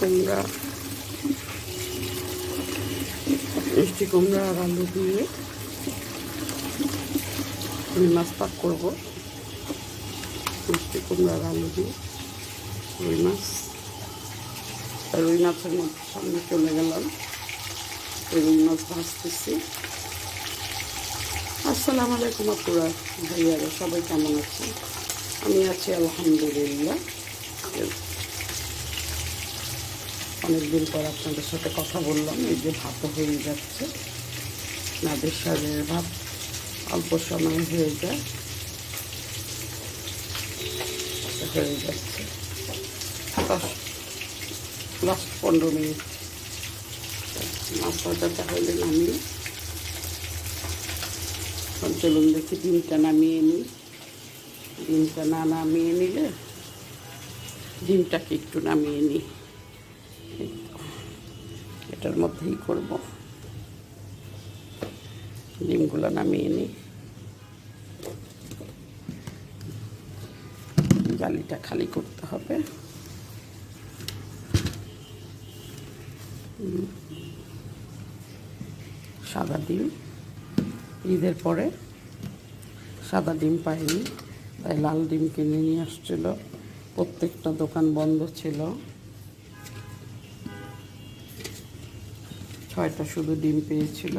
কুমড়া মিষ্টি কুমড়া আর আলু দিয়ে রুই মাছ পাক করব। মিষ্টি কুমড়া আর আলু দিয়ে রুই মাছ। রুই মাছের মধ্যে সামনে চলে গেলাম। রুই মাছ ভাজতেছি। আসসালামু আলাইকুম আপুরা, ভাইয়ারা, সবাই কেমন আছেন? আমি আছি আলহামদুলিল্লাহ। অনেকদিন পর আপনাদের সাথে কথা বললাম, এই যে ভাতও হয়ে যাচ্ছে, নাদের সারের ভাত অল্প সময় হয়ে যায়। হয়ে যাচ্ছে। দশ দশ পনেরো মিনিট। মাছ ভাজাটা হলে নামিয়ে চলুন দেখি, ডিমটা নামিয়ে নিই। ডিমটা না নামিয়ে নিলে ডিমটাকে একটু নামিয়ে নিই। এটার মধ্যেই করব। ডিমগুলো নামিয়ে নিই। জালিটা খালি করতে হবে। সাদা ডিম। ঈদের পরে সাদা ডিম পাইনি, তাই লাল ডিম কিনে নিয়ে আসছিল। প্রত্যেকটা দোকান বন্ধ ছিল। ছয়টা শুধু ডিম পেয়েছিল।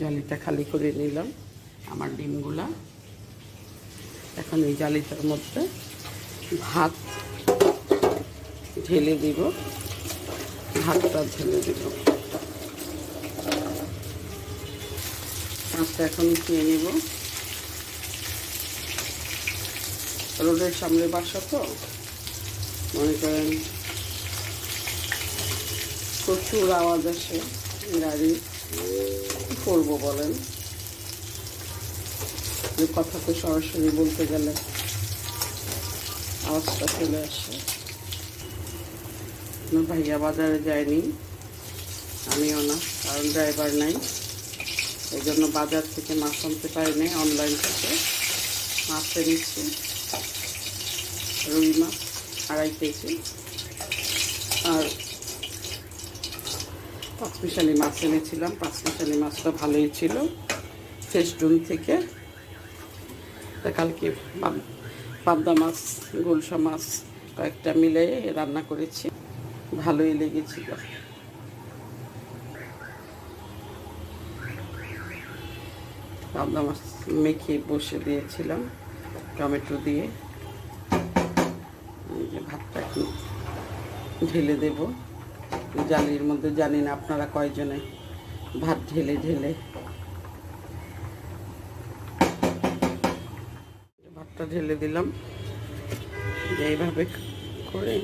জালিটা খালি করে নিলাম, আমার ডিমগুলা। এখন এই জালিটার মধ্যে ভাত ঢেলে দিব, ভাতটা ঢেলে দিব। মাছটা এখন খেয়ে নেব। রোডের সামনে বাসা তো, মনে করেন প্রচুর আওয়াজ আসে গাড়ি কী করব বলেন? কথা তো সরাসরি বলতে গেলে আওয়াজটা চলে আসে। ভাইয়া বাজারে যায়নি, আমিও না, কারণ ড্রাইভার নাই। এই জন্য বাজার থেকে মাছ আনতে পারি নাই অনলাইন থেকে। মাছ এনেছি, রুই মাছ, আড়াই কেজি। আর পাঁচমিশালি মাছ এনেছিলাম পাঁচমিশালি মাছটা ভালোই ছিল ফেস্টুন থেকে। তা কালকে পাবদা মাছ গুলশা মাছ কয়েকটা মিলে রান্না করেছি, ভালোই লেগেছিল। পাবদা মাছ মেখে বসে দিয়েছিলাম, টমেটো দিয়ে। ভাতটা ঢেলে দেব। জালির মধ্যে জানি না আপনারা কয়জনে ভাত ঢেলে ঢেলে ভাতটা ঢেলে দিলাম। এইভাবে করে